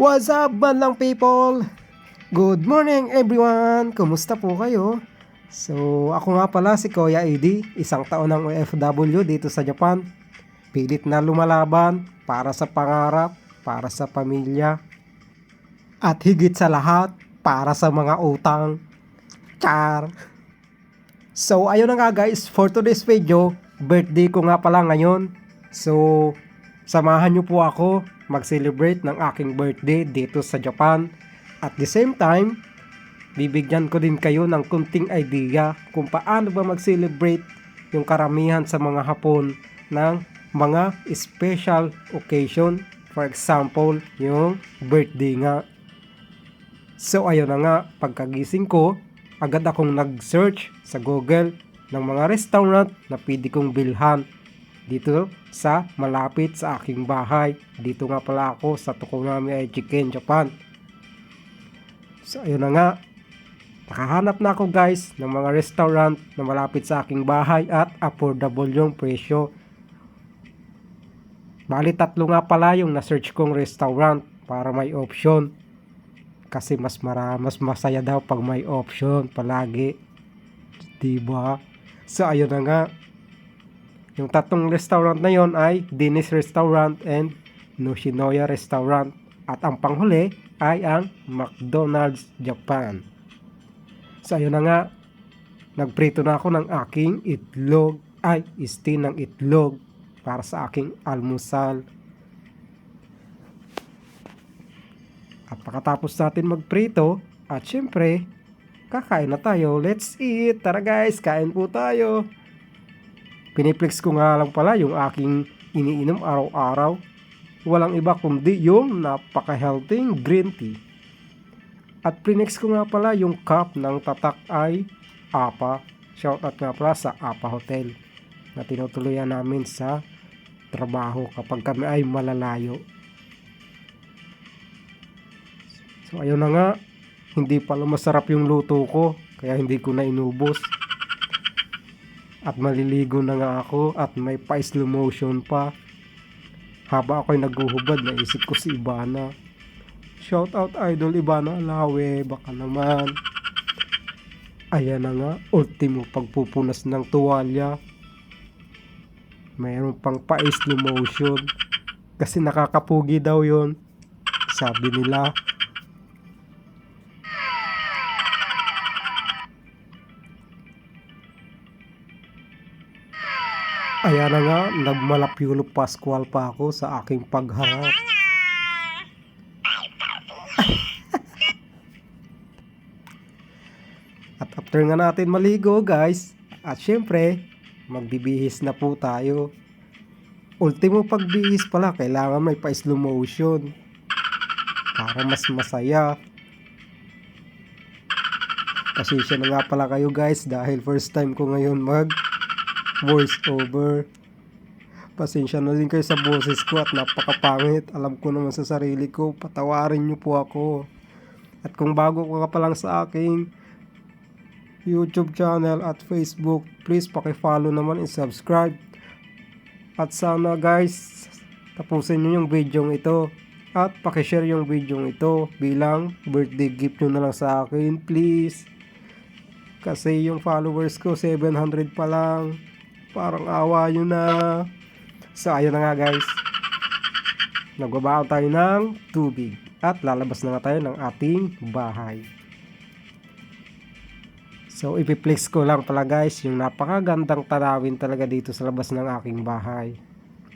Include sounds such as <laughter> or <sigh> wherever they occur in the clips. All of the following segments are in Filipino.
What's up, bandang people? Good morning, everyone! Kumusta po kayo? So, ako nga pala si Kuya AD, isang taon ng OFW dito sa Japan. Pilit na lumalaban para sa pangarap, para sa pamilya, at higit sa lahat, para sa mga utang. Char! So, ayun na nga guys, for today's video, birthday ko nga pala ngayon. So, samahan nyo po ako mag-celebrate ng aking birthday dito sa Japan. At the same time, bibigyan ko din kayo ng kunting idea kung paano ba mag-celebrate yung karamihan sa mga Hapon ng mga special occasion. For example, yung birthday nga. So ayun na nga, pagkagising ko, agad akong nag-search sa Google ng mga restaurant na pwede kong bilhan dito sa malapit sa aking bahay. Dito nga pala ako sa Tokonami ay Chicken, Japan. So ayun na nga, nakahanap na ako guys ng mga restaurant na malapit sa aking bahay at affordable yung presyo. Bali tatlo nga pala yung na-search kong restaurant para may option. Kasi mas mara, mas masaya daw pag may option palagi. Diba? So ayun na nga, yung tatlong restaurant na yon ay Dennis Restaurant and Noshinoya Restaurant. At ang panghuli ay ang McDonald's Japan. So ayun na nga, nagprito na ako ng aking itlog, ay isti ng itlog para sa aking almusal. At pagkatapos natin magprito, at syempre, kakain na tayo. Let's eat! Tara guys, kain po tayo! Piniplex ko nga lang pala yung aking iniinom araw-araw. Walang iba kundi yung napaka-healthy green tea. At prinex ko nga pala yung cup ng tatak ay APA. Shoutout nga pala sa APA Hotel na tinutuluyan namin sa trabaho kapag kami ay malalayo. So ayun na nga, hindi pala masarap yung luto ko kaya hindi ko na inubos. At maliligo na nga ako at may pa slow motion pa. Haba ako'y naguhubad, naisip ko si Ibana. Shout out idol Ibana Alawe, baka naman. Ayan na nga, ultimo pagpupunas ng tuwalya. Mayroon pang pa slow motion. Kasi nakakapugi daw yon Sabi nila. Ayan na nga, nagmalapyulo Pascual pa ako sa aking pagharap. At after nga natin maligo guys, at syempre, magbibihis na po tayo. Ultimo pagbihis pala, kailangan may pa slow motion. Para mas masaya. Pasensya na nga pala kayo guys dahil first time ko ngayon mag voice over. Pasensya na din kayo sa boses ko at napakapangit. Alam ko naman sa sarili ko, patawarin niyo po ako. At kung bago ka pa lang sa aking YouTube channel at Facebook, please paki-follow naman and subscribe. At sana guys, tapusin niyo yung video ito. At paki-share yung video ito bilang birthday gift nyo na lang sa akin, please. Kasi yung followers ko, 700 pa lang. Parang awa nyo na. So, ayun na nga guys. Nagbabaon tayo ng tubig. At lalabas na nga tayo ng ating bahay. So, ipiplex ko lang pala guys yung napakagandang tanawin talaga dito sa labas ng aking bahay.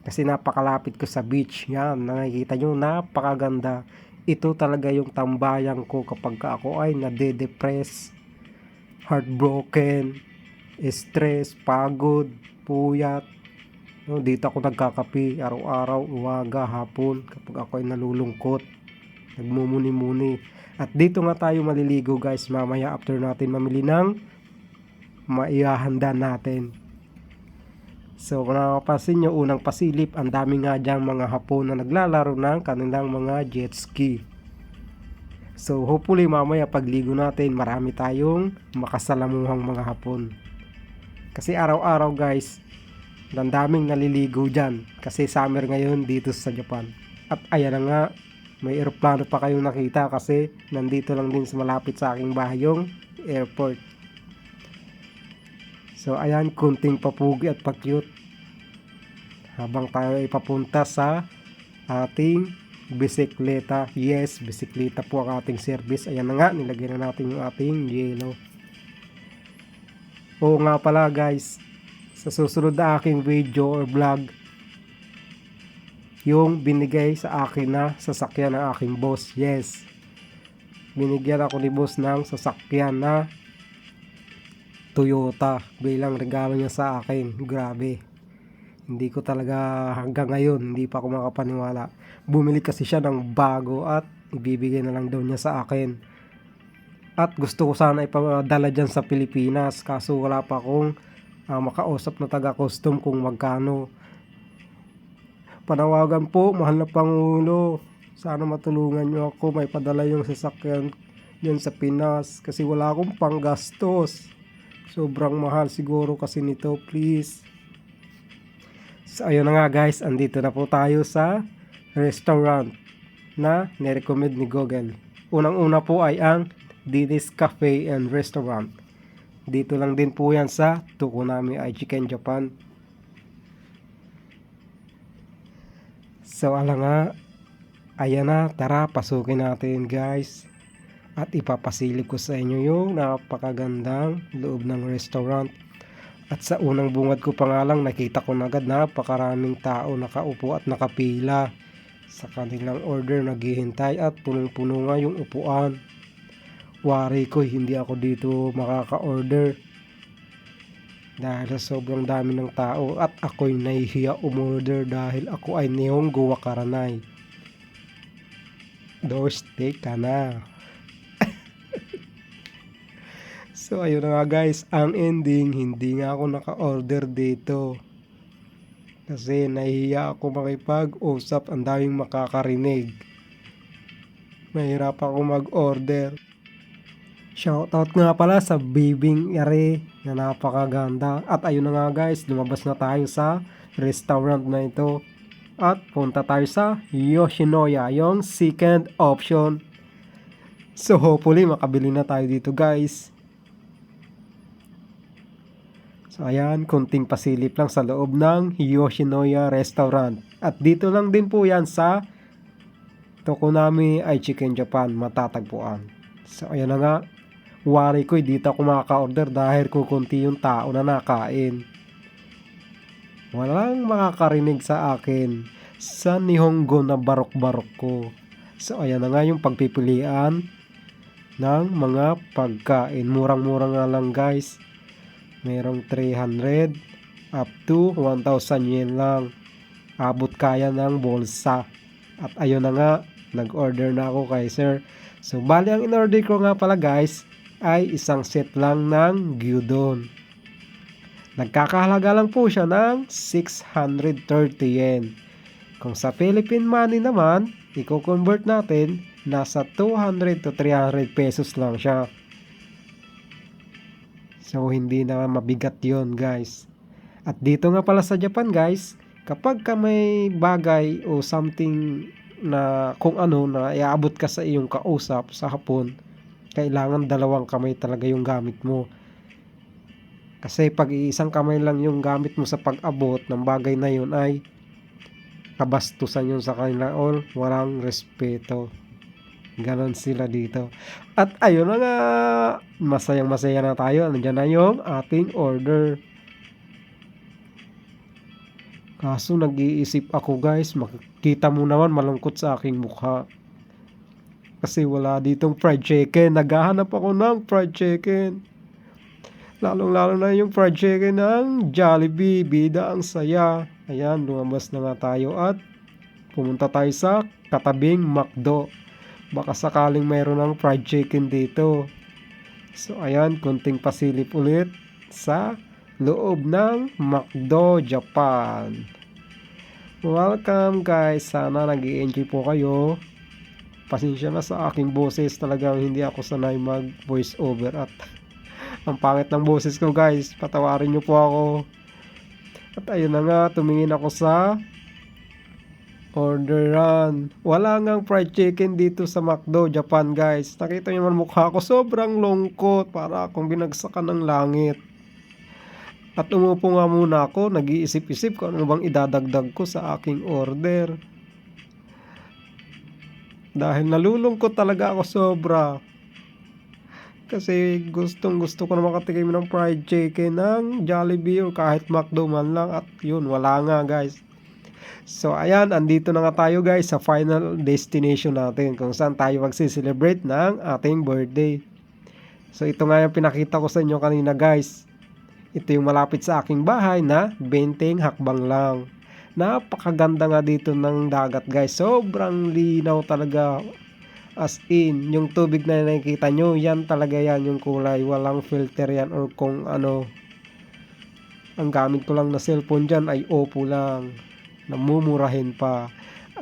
Kasi napakalapit ko sa beach. Yan, nakikita nyo, napakaganda. Ito talaga yung tambayan ko kapag ako ay nade-depress, heartbroken, stress, pagod, puyat. No, dito ako nagkakapi araw-araw, uwaga, hapon kapag ako ay nalulungkot. Nagmumuni-muni. At dito nga tayo maliligo guys mamaya after natin mamili ng maihahanda natin. So kung nakapansin nyo, unang pasilip, ang dami nga diyang mga hapon na naglalaro ng kanilang mga jet ski. So hopefully mamaya pagligo natin, marami tayong makasalamuhang mga hapon. Kasi araw-araw guys, ang daming naliligo dyan. Kasi summer ngayon dito sa Japan. At ayan na nga, may aeroplano pa kayong nakita kasi nandito lang din sa malapit sa aking bahay yung airport. So ayan, kunting papugi at pakyut. Habang tayo ay papunta sa ating bisikleta. Yes, bisikleta po ang ating service. Ayan na nga, nilagyan na natin yung ating yellow. Oo nga pala guys, sa susunod na aking video or vlog, yung binigay sa akin na sasakyan ng aking boss. Yes, binigyan ako ni boss ng sasakyan na Toyota bilang regalo niya sa akin. Grabe. Hindi ko talaga hanggang ngayon, hindi pa ako makapaniwala. Bumili kasi siya ng bago at ibibigay na lang daw niya sa akin. At gusto ko sana ipadala dyan sa Pilipinas kaso wala pa akong ah, makausap na taga-custom kung magkano. Panawagan po, mahal na Pangulo. Sana matulungan niyo ako may padala yung sasakyan dyan sa Pinas kasi wala akong panggastos. Sobrang mahal siguro kasi nito, please. So, ayun na nga guys, andito na po tayo sa restaurant na nirecommend ni Google. Unang-una po ay ang Dinis Cafe and Restaurant. Dito lang din po yan sa Tokonami ay Chicken Japan. So, ala nga, ayan na, tara, pasukin natin guys. At ipapasilip ko sa inyo yung napakagandang loob ng restaurant. At sa unang bungad ko pa nga lang, nakita ko na agad na napakaraming tao nakaupo at nakapila sa kanilang order naghihintay at punong-puno nga yung upuan. Wari ko, hindi ako dito makaka-order. Dahil sobrang dami ng tao at ako'y nahihiya umorder dahil ako ay Nihongo Wakaranay. Doorstay ka na. <laughs> So ayun na nga guys, ang ending hindi nga ako naka-order dito. Kasi nahihiya ako makipag-usap, ang daming makakarinig. Mahirap ako mag-order. Shoutout nga pala sa Bibing Yare na napakaganda. At ayun na nga guys, lumabas na tayo sa restaurant na ito. At punta tayo sa Yoshinoya, yung second option. So hopefully makabili na tayo dito guys. So ayan, kunting pasilip lang sa loob ng Yoshinoya Restaurant. At dito lang din po yan sa Tokonami ay Chicken Japan matatagpuan. So ayan na nga, wari ko dito ako makaka-order dahil kukunti yung tao na nakain. Walang makakarinig sa akin sa Nihongo na barok-barok ko. So ayan na nga yung pagpipilian ng mga pagkain. Murang-murang nga lang guys merong 300 up to 1,000 yen lang abot kaya ng bolsa at ayun na nga nag-order na ako kay sir so bali ang in-order ko nga pala guys ay isang set lang ng gyudon. Nagkakahalaga lang po siya ng 630 yen. Kung sa Philippine money naman i-convert natin nasa 200 to 300 pesos lang siya. So, hindi na mabigat yon guys. At dito nga pala sa Japan, guys, kapag ka may bagay o something na kung ano na iaabot ka sa iyong kausap sa hapon, kailangan dalawang kamay talaga yung gamit mo. Kasi pag iisang kamay lang yung gamit mo sa pag-abot ng bagay na yun ay kabastusan yun sa kanila or walang respeto. Ganon sila dito. At ayun na nga, masayang masaya na tayo. Nandiyan na yung ating order. Kaso nag-iisip ako guys, makikita mo naman malungkot sa aking mukha. Kasi wala ditong fried chicken. Naghahanap ako ng fried chicken. Lalong lalo na yung fried chicken ng Jollibee. Bida ang saya. Ayan, lumabas na nga tayo at pumunta tayo sa katabing McDo baka sakaling mayroon ng fried chicken dito. So ayan, kunting pasilip ulit sa loob ng McDo Japan. Welcome guys, sana nag enjoy po kayo. Pasensya na sa aking boses, talagang hindi ako sanay mag voice over at ang pangit ng boses ko guys, patawarin nyo po ako. At ayun na nga, tumingin ako sa Orderan. Wala ngang fried chicken dito sa McDo, Japan guys. Nakita niyo naman mukha ko, sobrang lungkot. Para akong binagsakan ng langit. At umupo nga muna ako, nag-iisip-isip kung ano bang idadagdag ko sa aking order. Dahil nalulungkot talaga ako sobra. Kasi gustong gusto ko na makatikim ng fried chicken ng Jollibee o kahit McDo man lang. At yun, wala nga guys. So ayan, andito na nga tayo guys sa final destination natin kung saan tayo magsi-celebrate ng ating birthday. So ito nga yung pinakita ko sa inyo kanina guys. Ito yung malapit sa aking bahay na benteng hakbang lang. Napakaganda nga dito ng dagat guys. Sobrang linaw talaga. As in, yung tubig na nakikita nyo, yan talaga yan yung kulay. Walang filter yan or kung ano. Ang gamit ko lang na cellphone dyan ay Oppo lang. Namumurahin pa.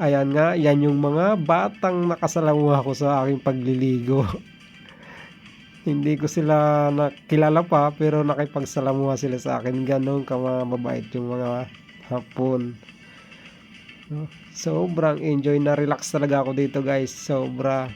Ayan nga, yan yung mga batang nakasalamuha ko sa aking pagliligo. <laughs> Hindi ko sila nakilala pa pero nakipagsalamuha sila sa akin. Ganon ka mga mabait yung mga hapon. Sobrang enjoy na relax talaga ako dito guys. Sobra.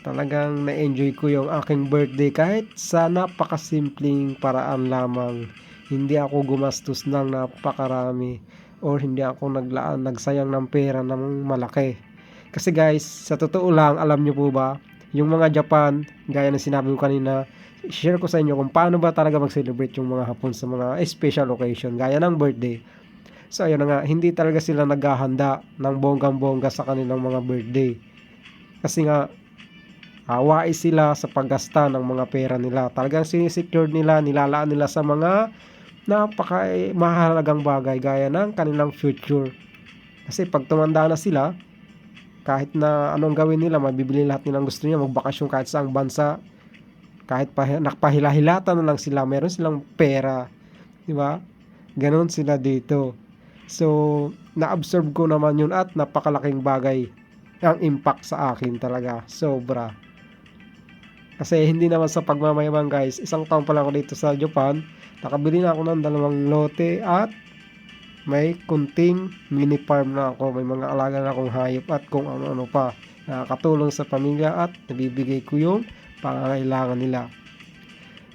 Talagang na-enjoy ko yung aking birthday kahit sa napakasimpleng paraan lamang. Hindi ako gumastos ng napakarami or hindi ako naglaan, nagsayang ng pera ng malaki. Kasi guys, sa totoo lang, alam nyo po ba, yung mga Japan, gaya ng sinabi ko kanina, share ko sa inyo kung paano ba talaga mag-celebrate yung mga hapon sa mga special occasion, gaya ng birthday. So ayun na nga, hindi talaga sila naghahanda ng bonggang-bongga sa kanilang mga birthday. Kasi nga, hawai sila sa paggasta ng mga pera nila. Talagang sinisecure nila, nilalaan nila sa mga napaka mahalagang bagay gaya ng kanilang future. Kasi pag tumanda na sila, kahit na anong gawin nila, mabibili lahat nilang gusto nila, magbakasyon kahit sa bansa, kahit pa, nakapahilahilatan na lang sila, meron silang pera. Di ba? Ganon sila dito. So, na-absorb ko naman yun at napakalaking bagay ang impact sa akin talaga. Sobra. Kasi hindi naman sa pagmamayabang guys, isang taon pa lang ako dito sa Japan, nakabili na ako ng dalawang lote at may kunting mini farm na ako. May mga alaga na akong hayop at kung ano-ano pa. Nakakatulong sa pamilya at nabibigay ko yung pangangailangan nila.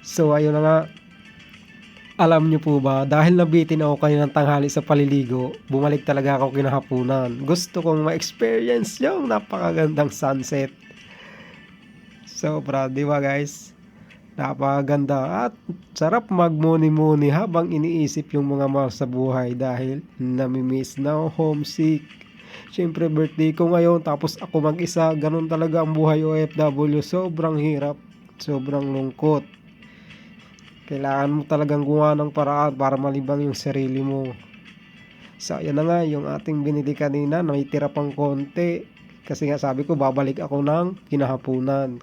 So, ayun na nga. Alam nyo po ba, dahil nabitin ako kayo ng tanghali sa paliligo, bumalik talaga ako kinahapunan. Gusto kong ma-experience yung napakagandang sunset. Sobra, di ba guys? Napakaganda at sarap magmuni-muni habang iniisip yung mga mahal sa buhay dahil namimiss na homesick. Siyempre birthday ko ngayon tapos ako mag-isa, ganun talaga ang buhay OFW. Sobrang hirap, sobrang lungkot. Kailangan mo talagang gumawa ng paraan para malibang yung sarili mo. So, yan na nga, yung ating binili kanina, may tira pang konti. Kasi nga sabi ko, babalik ako ng kinahapunan.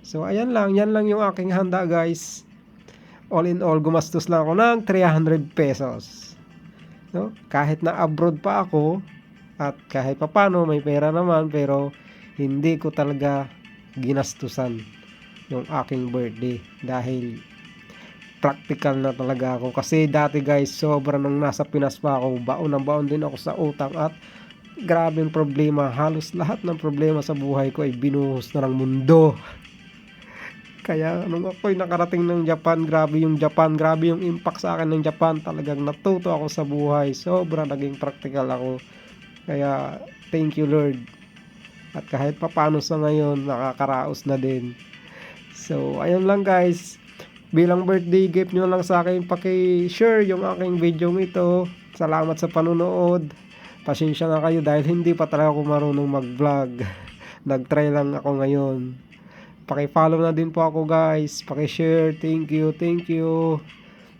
So, ayan lang. Yan lang yung aking handa, guys. All in all, gumastos lang ako ng 300 pesos. No? Kahit na abroad pa ako, at kahit pa paano, may pera naman, pero hindi ko talaga ginastusan yung aking birthday dahil practical na talaga ako. Kasi dati guys sobra nung nasa Pinas pa ako baon ng baon din ako sa utang at grabe yung problema. Halos lahat ng problema sa buhay ko ay binuhos na ng mundo kaya nung ako'y nakarating ng Japan, grabe yung Japan, grabe yung impact sa akin ng Japan. Talagang natuto ako sa buhay. Sobra naging practical ako. Kaya thank you Lord. At kahit papano sa ngayon, nakakaraos na din. So, ayun lang guys. Bilang birthday gift nyo lang sa akin, paki-share yung aking video ito. Salamat sa panonood. Pasensya na kayo dahil hindi pa talaga ako marunong mag-vlog. <laughs> Nag-try lang ako ngayon. Paki-follow na din po ako guys. Paki-share. Thank you, thank you.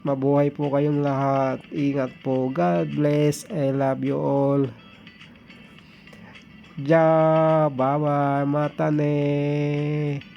Mabuhay po kayong lahat. Ingat po. God bless. I love you all. Ja, bye-bye. Matane.